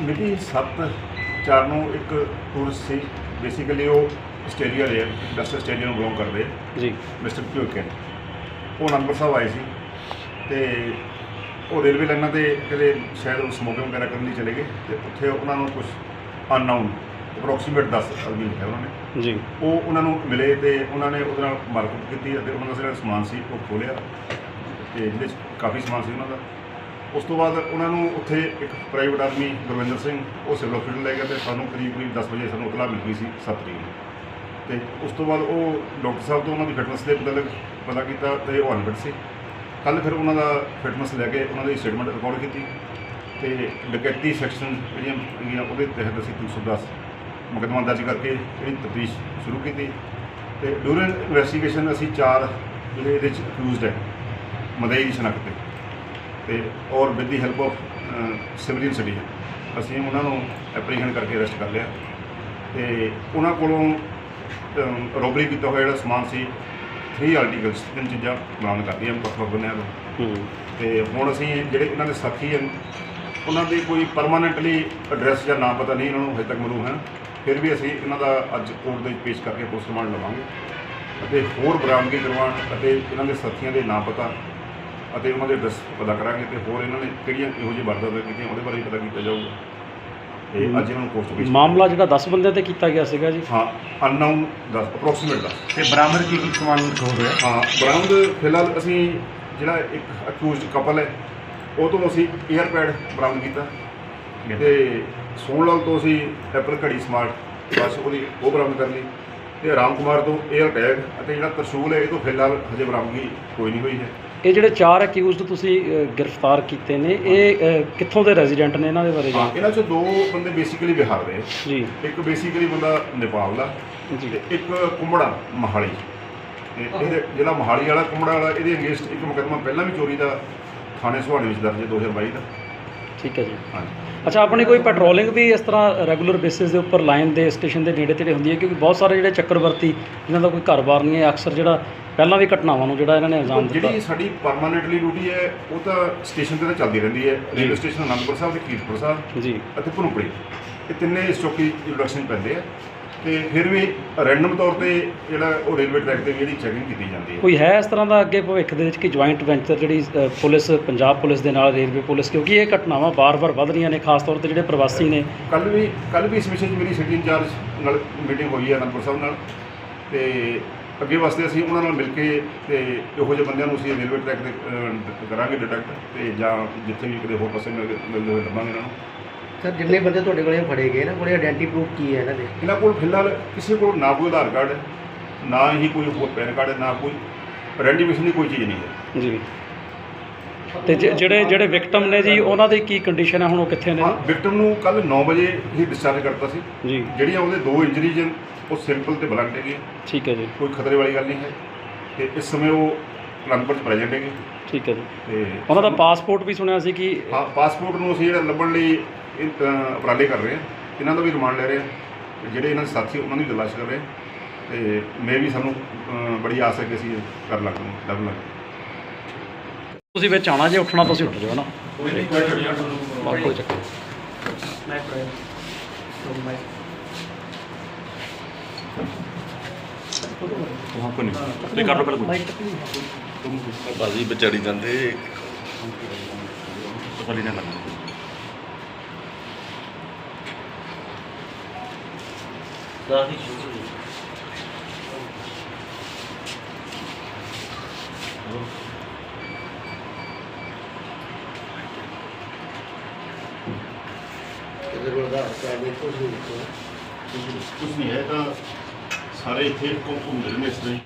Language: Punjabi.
ਮਿਤੀ 7 ਚਾਰ ਨੂੰ ਇੱਕ ਟੂਰਿਸਟ ਸੀ। ਬੇਸਿਕਲੀ ਉਹ ਆਸਟ੍ਰੇਲੀਆ ਦੇ ਵੈਸਟ ਆਸਟ੍ਰੇਲੀਆ ਨੂੰ ਬਿਲੋਂਗ ਕਰਦੇ ਜੀ। ਮਿਸਟਰ ਕਿਊਕਨ ਉਹ ਅਨੰਦਪੁਰ ਸਾਹਿਬ ਆਏ ਸੀ। ਤੇ ਉਹ ਰੇਲਵੇ ਲਾਈਨਾਂ ਤੇ ਕਿਤੇ ਸ਼ਾਇਦ ਉਹ ਸਮੋਕਿੰਗ ਵਗੈਰਾ ਕਰਨ ਲਈ ਚਲੇ ਗਏ। ਤੇ ਉੱਥੇ ਉਹਨਾਂ ਨੂੰ ਕੁਝ ਅਨਨਾਊਨ ਅਪਰੋਕਸੀਮੇਟ 10 ਆਦਮੀ ਲਿਖਿਆ ਉਹਨਾਂ ਨੇ ਜੀ। ਉਹ ਉਹਨਾਂ ਨੂੰ ਮਿਲੇ ਤੇ ਉਹਨਾਂ ਨੇ ਉਹਦੇ ਨਾਲ ਮਾਰਕੁੱਟ ਕੀਤੀ ਅਤੇ ਉਹਨਾਂ ਦਾ ਜਿਹੜਾ ਸਮਾਨ ਸੀ ਉਹ ਖੋਲਿਆ ਤੇ ਜਿਹਦੇ 'ਚ ਕਾਫੀ ਸਮਾਨ ਸੀ ਉਹਨਾਂ ਦਾ। ਉਸ ਤੋਂ ਬਾਅਦ ਉਹਨਾਂ ਨੂੰ ਉੱਥੇ ਇੱਕ ਪ੍ਰਾਈਵੇਟ ਆਦਮੀ ਗੁਰਵਿੰਦਰ ਸਿੰਘ, ਉਹ ਸਿਵਲ ਹਸਪੀਟਲ ਲੈ ਗਿਆ ਤੇ ਸਾਨੂੰ ਕਰੀਬ ਕਰੀਬ 10 ਵਜੇ ਸਾਨੂੰ ਇਤਲਾਹ ਮਿਲ ਗਈ ਸੀ 7 ਤਰੀਕ ਨੂੰ। ਤੇ ਉਸ ਤੋਂ ਬਾਅਦ ਉਹ ਡਾਕਟਰ ਸਾਹਿਬ ਤੋਂ ਉਹਨਾਂ ਦੀ ਫਿਟਨੈਸ ਦੇ ਮੁਤਲਕ ਪਤਾ ਕੀਤਾ ਤੇ ਉਹ ਅਨਫਿਟ ਸੀ। ਕੱਲ ਫਿਰ ਉਹਨਾਂ ਦਾ ਫਿਟਨੈਸ ਲੈ ਕੇ ਉਹਨਾਂ ਦੀ ਸਟੇਟਮੈਂਟ ਰਿਕਾਰਡ ਕੀਤੀ ਤੇ ਡਕੈਤੀ ਸੈਕਸ਼ਨ ਜਿਹੜੀਆਂ ਹੈਗੀਆਂ ਉਹਦੇ ਤਹਿਤ ਅਸੀਂ 310 ਮੁਕੱਦਮਾ ਦਰਜ ਕਰਕੇ ਇਹਦੀ ਤਫਤੀਸ਼ ਸ਼ੁਰੂ ਕੀਤੀ ਤੇ ਡਿਊਰਿੰਗ ਇਨਵੈਸਟੀਗੇਸ਼ਨ ਅਸੀਂ ਚਾਰ ਜਿਹੜੇ ਇਹਦੇ ਚ ਅਕਿਊਜ਼ਡ ਹੈ, ਮਦਈ ਦੀ ਸ਼ਨਾਖਤ ਤੇ। ਤੇ ਔਰ with the help of civilian citizen ਅਸੀਂ ਉਹਨਾਂ ਨੂੰ ਐਪਰੀਹੈਂਡ ਕਰਕੇ ਅਰੈਸਟ ਕਰ ਲਿਆ। ਤੇ ਉਹਨਾਂ ਕੋਲੋਂ ਰੋਬਰੀ ਕੀਤਾ ਹੋਇਆ ਜਿਹੜਾ ਸਮਾਨ ਸੀ 3 ਆਰਟੀਕਲਸ ਤਿੰਨ ਚੀਜ਼ਾਂ ਬਰਾਮਦ ਕਰਦੀਆਂ ਵੱਖ ਵੱਖ ਬੰਦਿਆਂ ਤੋਂ। ਹੂੰ। ਤੇ ਹੁਣ ਅਸੀਂ ਜਿਹੜੇ ਇਹਨਾਂ ਦੇ ਸਾਥੀ ਹਨ ਉਹਨਾਂ ਦੇ ਕੋਈ ਪਰਮਾਨੈਂਟਲੀ ਐਡਰੈਸ ਜਾਂ ਨਾਮ ਪਤਾ ਨਹੀਂ ਇਹਨਾਂ ਨੂੰ ਹਜੇ ਤੱਕ ਮਿਲੂ ਹੈ। ਫਿਰ ਵੀ ਅਸੀਂ ਇਹਨਾਂ ਦਾ ਅੱਜ ਕੋਰਟ ਦੇ ਵਿੱਚ ਪੇਸ਼ ਕਰਕੇ ਪੋਸਟਮਾਰਟਮ ਲਵਾਂਗੇ। ਅਤੇ ਹੋਰ ਬਰਾਮਦਗੀ ਕਰਵਾਉਣ ਅਤੇ ਇਹਨਾਂ ਦੇ ਸਾਥੀਆਂ ਦੇ ਨਾਮ ਪਤਾ ਅਤੇ ਉਹਨਾਂ ਦੇ ਐਡਰੈਸ ਪਤਾ ਕਰਾਂਗੇ ਤੇ ਹੋਰ ਇਹਨਾਂ ਨੇ ਕਿਹੜੀਆਂ ਇਹੋ ਜਿਹੀ ਵਾਰਦਾਤਾਂ ਕੀਤੀਆਂ ਉਹਦੇ ਬਾਰੇ ਵੀ ਪਤਾ ਕੀਤਾ ਜਾਊਗਾ। ਤੇ ਅੱਜ ਇਹਨਾਂ ਨੂੰ ਕੋਰਟ 'ਚ ਪੇਸ਼ ਮਾਮਲਾ ਜਿਹੜਾ 10 ਬੰਦਿਆਂ ਤੇ ਕੀਤਾ ਗਿਆ ਸੀਗਾ ਜੀ? ਹਾਂ ਅਨਨਾਊਨ 10 ਅਪਰੋਕਸੀਮੇਟ 10 ਤੇ ਬਰਾਮਦ ਕੀ ਕੀ ਸਮਾਨ ਹੋ ਰਿਹਾ? ਹਾਂ ਬਰਾਮਦ ਫਿਲਹਾਲ ਅਸੀਂ ਜਿਹੜਾ ਇੱਕ ਅਕਿਊਜ਼ਡ ਕਪਲ ਹੈ ਉਹ ਤੋਂ ਅਸੀਂ 에ਅਰਪੈਡ ਬਰਾਮਦ ਕੀਤਾ। ਤੇ ਸੋਨਲਾਲ ਤੋਂ ਅਸੀਂ ਐਪਲ ਘੜੀ ਸਮਾਰਟ ਬਸ ਉਹਦੀ ਉਹ ਬਰਾਮਦ ਕਰ ਲਈ। ਤੇ ਰਾਮ ਕੁਮਾਰ ਤੋਂ 에ਅਰ ਟੈਗ ਅਤੇ ਜਿਹੜਾ ਤਰਸ਼ੂਲ ਹੈ ਇਹ ਤੋਂ ਫਿਲਹਾਲ ਹਜੇ ਬਰਾਮਦਗੀ ਕੋਈ ਨਹੀਂ ਹੋਈ ਹੈ। ਇਹ ਜਿਹੜੇ ਚਾਰ ਅਕਿਊਜ਼ਡ ਤੁਸੀਂ ਅ, ਗ੍ਰਿਫਤਾਰ ਕੀਤੇ ਨੇ ਇਹ ਅ, ਕਿੱਥੋਂ ਦੇ ਰੈਜ਼ੀਡੈਂਟ ਨੇ ਇਹਨਾਂ ਦੇ ਬਾਰੇ ਹਾਂ ਜਾਣ ਇਹਨਾਂ ਚੋਂ ਦੋ ਬੰਦੇ ਬੇਸਿਕਲੀ ਬਿਹਾਰ ਦੇ ਜੀ। ਇੱਕ ਬੇਸਿਕਲੀ ਬੰਦਾ ਨੇਪਾਲ ਦਾ ਜੀ। ਤੇ ਇੱਕ ਕੁੰਮੜਾ ਮਹਾਲੀ। ਤੇ ਇਹਦੇ ਜਿਹੜਾ ਮਹਾਲੀ ਵਾਲਾ ਕੁੰਮੜਾ ਵਾਲਾ ਇਹਦੇ ਅਗੇਂਸਟ ਇੱਕ ਮੁਕੱਦਮਾ ਪਹਿਲਾਂ ਵੀ ਚੋਰੀ ਦਾ ਥਾਣੇ ਸੁਹਾਣੇ ਵਿੱਚ ਦਰਜ ਹੈ 2022 ਦਾ। ਠੀਕ ਹੈ ਜੀ। ਹਾਂਜੀ। ਅੱਛਾ ਆਪਣੀ ਕੋਈ ਪੈਟਰੋਲਿੰਗ ਵੀ ਇਸ ਤਰ੍ਹਾਂ ਰੈਗੂਲਰ ਬੇਸਿਸ ਦੇ ਉੱਪਰ ਲਾਈਨ ਦੇ ਸਟੇਸ਼ਨ ਦੇ ਨੇੜੇ ਤੇੜੇ ਹੁੰਦੀ ਹੈ? ਕਿਉਂਕਿ ਬਹੁਤ ਸਾਰੇ ਜਿਹੜੇ ਚੱਕਰਵਰਤੀ ਜਿਨ੍ਹਾਂ ਦਾ ਕੋਈ ਘਰ-ਬਾਰ ਨਹੀਂ ਹੈ ਅਕਸਰ ਜਿਹੜਾ ਪਹਿਲਾਂ ਵੀ ਘਟਨਾਵਾਂ ਨੂੰ ਜਿਹੜਾ ਇਹਨਾਂ ਨੇ ਇਲਜ਼ਾਮ ਦਿੱਤਾ। ਜਿਹੜੀ ਸਾਡੀ ਪਰਮਾਨੈਂਟਲੀ ਡਿਊਟੀ ਹੈ ਉਹ ਤਾਂ ਸਟੇਸ਼ਨ ਤੇ ਤਾਂ ਚੱਲਦੀ ਰਹਿੰਦੀ ਹੈ। ਰੇਲਵੇ ਸਟੇਸ਼ਨ ਅਨੰਦਪੁਰ ਸਾਹਿਬ ਤੇ ਕੀਰਤਪੁਰ ਸਾਹਿਬ ਜੀ। ਅਤੇ ਭਨੂਪੜੀ ਇਹ ਤਿੰਨੇ ਇਸ ਚੌਕੀ ਪੈਂਦੇ ਆ। ਤੇ ਫਿਰ ਵੀ ਰੈਂਡਮ ਤੌਰ ਤੇ ਜਿਹੜਾ ਉਹ ਰੇਲਵੇ ਟਰੈਕ ਤੇ ਵੀ ਇਹਦੀ ਚੈਕਿੰਗ ਕੀਤੀ ਜਾਂਦੀ ਹੈ। ਕੋਈ ਹੈ ਇਸ ਤਰ੍ਹਾਂ ਦਾ ਅੱਗੇ ਭਵਿੱਖ ਦੇ ਵਿੱਚ ਕਿ ਜੁਆਇੰਟ ਵੈਂਚਰ ਜਿਹੜੀ ਪੁਲਿਸ ਪੰਜਾਬ ਪੁਲਿਸ ਦੇ ਨਾਲ ਰੇਲਵੇ ਪੁਲਿਸ ਕਿਉਂਕਿ ਇਹ ਘਟਨਾਵਾਂ ਬਾਰ-ਬਾਰ ਵੱਧ ਰਹੀਆਂ ਨੇ ਖਾਸ ਤੌਰ ਤੇ ਜਿਹੜੇ ਪ੍ਰਵਾਸੀ ਨੇ। ਕੱਲ ਵੀ ਕੱਲ ਵੀ ਇਸ ਵਿਸ਼ੇ 'ਚ ਮੇਰੀ ਸਿਟੀ ਇੰਚਾਰਜ ਨਾਲ ਮੀਟਿੰਗ ਹੋਈ ਹੈ ਅਨੰਦਪੁਰ ਸਾਹਿਬ ਨਾਲ। ਤੇ ਅੱਗੇ ਵਾਸਤੇ ਅਸੀਂ ਉਹਨਾਂ ਨਾਲ ਮਿਲ ਕੇ ਤੇ ਇਹੋ ਜਿਹੇ ਬੰਦਿਆਂ ਨੂੰ ਅਸੀਂ ਰੇਲਵੇ ਟਰੈਕ ਤੇ ਅਹ, ਕਰਾਂਗੇ ਡਿਟੈਕਟ ਤੇ ਜਾਂ ਜਿੱਥੇ ਵੀ ਕਿਤੇ ਹੋਰ ਪਾਸੇ ਮਿਲ ਮਿਲਦੇ ਹੋਏ ਲੱਭਾਂਗੇ ਇਹਨਾਂ ਨੂੰ। ਸਰ ਜਿੰਨੇ ਬੰਦੇ ਤੁਹਾਡੇ ਕੋਲੇ ਫੜੇ ਗਏ ਨਾ ਕੋਲੇ ਆਇਡੈਂਟੀ ਪ੍ਰੂਫ ਕੀ ਹੈ ਇਹਨਾਂ ਦੇ? ਇਹਨਾਂ ਕੋਲ ਫਿਲਹਾਲ ਕਿਸੇ ਕੋਲ ਨਾ ਕੋਈ ਆਧਾਰ ਕਾਰਡ ਹੈ ਨਾ ਹੀ ਕੋਈ ਹੋਰ ਪੈਨ ਕਾਰਡ ਹੈ ਨਾ ਕੋਈ ਆਇਡੈਂਟੀਫਿਕੇਸ਼ਨ ਦੀ ਕੋਈ ਚੀਜ਼ ਨਹੀਂ ਹੈ। ਜੀ। ਤੇ ਜਿ- ਜਿਹੜੇ ਜਿਹੜੇ ਵਿਕਟਮ ਨੇ ਜੀ ਉਹਨਾਂ ਦੀ ਕੀ ਕੰਡੀਸ਼ਨ ਹੈ? ਹੁਣ ਉਹ ਕਿੱਥੇ ਨੇ? ਵਿਕਟਮ ਨੂੰ ਕੱਲ 9 ਵਜੇ ਹੀ ਡਿਸਚਾਰਜ ਕਰਤਾ ਸੀ। ਜੀ। ਜਿਹੜੀਆਂ ਉਹਦੇ ਦੋ ਇੰਜਰੀਜ਼ ਹਨ ਉਹ ਸਿੰਪਲ ਤੇ ਬਲੰਟ ਹੈਗੇ। ਠੀਕ ਹੈ ਜੀ। ਕੋਈ ਖਤਰੇ ਵਾਲੀ ਗੱਲ ਨਹੀਂ ਹੈ। ਤੇ ਇਸ ਸਮੇਂ ਉਹ ਅਨੰਦਪੁਰ ਚ ਪ੍ਰੈਜ਼ੈਂਟ ਹੈਗੇ। ਠੀਕ ਹੈ ਜੀ। ਤੇ ਉਹਨਾਂ ਦਾ ਪਾਸਪੋਰਟ ਵੀ ਸੁਣਿਆ ਸੀ ਕਿ ਹਾਂ ਪਾਸਪੋਰਟ ਨੂੰ ਅਸੀਂ ਜਿਹੜਾ ਲੱਭਣ ਲਈ ਇਹ, ਅ, ਉਪਰਾਲੇ ਕਰ ਰਹੇ ਹਾਂ। ਇਹਨਾਂ ਦਾ ਵੀ ਰਿਮਾਂਡ ਲੈ ਰਹੇ ਹਾਂ। ਤੇ ਜਿਹੜੇ ਇਹਨਾਂ ਦੇ ਸਾਥੀ ਉਹਨਾਂ ਦੀ ਤਲਾਸ਼ ਕਰ ਰਹੇ ਹਾਂ। ਤੇ ਮੈਂ ਵੀ ਸਾਨੂੰ ਅ, ਬੜੀ ਆਸ ਹੈ ਕਿ ਅਸੀਂ ਇਹ ਕਰ ਲਾਂਗੇ ਲੱਭ ਲਾਂਗੇ। ਤੁਸੀਂ ਵਿੱਚ ਆਣਾ ਜੇ ਉੱਠਣਾ ਤੁਸੀਂ ਉੱਠ ਜਾਓ ਨਾ। ਕੋਈ ਚੱਕਰ ਨਹੀਂ। ਵਹਾਂ ਕੋ ਨਹੀਂ। ਤੇ ਕਰ ਲੋ ਪਹਿਲਾਂ ਕੁਝ ਬਾਜੀ ਵਿਚਾਰੀ ਜਾਂਦੇ। ਪਤਾ ਨਹੀਂ ਲੱਗਦਾ। ਇਹਦੇ ਕੋਲ ਆਧਾਰ ਕਾਰਡ ਨਹੀਂ ਕੁਝ ਨਹੀਂ ਕੁਝ ਨਹੀਂ ਹੈ ਤਾਂ ਸਾਰੇ ਇੱਥੇ ਘੁੰਮ ਘੁੰਮਦੇ ਨੇ ਇਸ ਤਰ੍ਹਾਂ